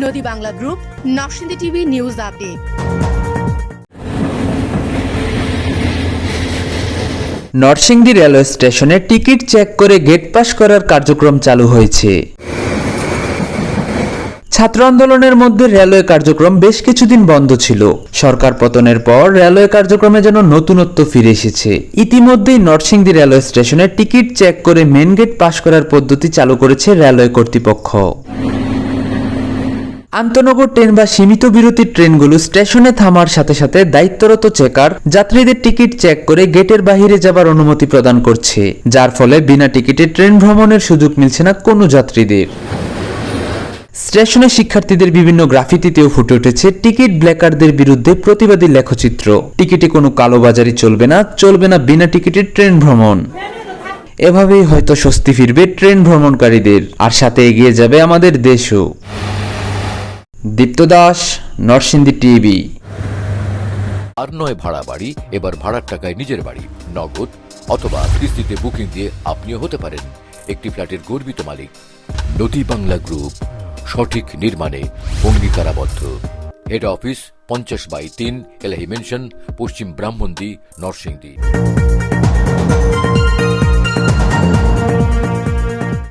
Nodi Bangla group, Narsingdi TV news update. Narsingdi railway স্টেশনে ticket check করে gate pass করার কার্যক্রম চালু হয়েছে। ছাত্র আন্দোলনের মধ্যে রেলওয়ে কার্যক্রম বেশ কিছুদিন বন্ধ ছিল। সরকার পতনের পর রেলওয়ে কার্যক্রমে যেন নতুনত্ব ফিরে এসেছে। ইতিমধ্যেই নরসিংদী রেলওয়ে স্টেশনে টিকিট চেক করে মেন গেট পাস করার পদ্ধতি চালু করেছে রেলওয়ে কর্তৃপক্ষ। আন্তনগর ট্রেন বা সীমিত বিরতির ট্রেনগুলো স্টেশনে থামার সাথে সাথে দায়িত্বরত চেকার যাত্রীদের টিকিট চেক করে গেটের বাইরে যাবার অনুমতি প্রদান করছে, যার ফলে বিনা টিকিটে ট্রেন ভ্রমণের সুযোগ মিলছে না কোনো যাত্রীদের। স্টেশনে শিক্ষার্থীদের বিভিন্ন গ্রাফিতিতেও ফুটে উঠেছে টিকিট ব্ল্যাকারদের বিরুদ্ধে প্রতিবাদী লেখচিত্র। টিকিটে কোনো কালোবাজারি চলবে না চলবে না বিনা টিকিটের ট্রেন ভ্রমণ। এভাবেই হয়তো স্বস্তি ফিরবে ট্রেন ভ্রমণকারীদের, আর সাথে এগিয়ে যাবে আমাদের দেশও। দীপ্ত দাস, নরসিংদী টিভি। আর নয় ভাড়া বাড়ি, এবার ভাড়ার টাকায় নিজের বাড়ি, নগদ অথবা কিস্তিতে বুকিং দিয়ে আপনিও হতে পারেন একটি ফ্ল্যাটের গর্বিত মালিক। নদী বাংলা গ্রুপ, সঠিক নির্মাণে অঙ্গীকারাবদ্ধ। হেড অফিস, পঞ্চাশ বাই তিন এলাহি মেনশন, পশ্চিম ব্রাহ্মণদী, নরসিংদী।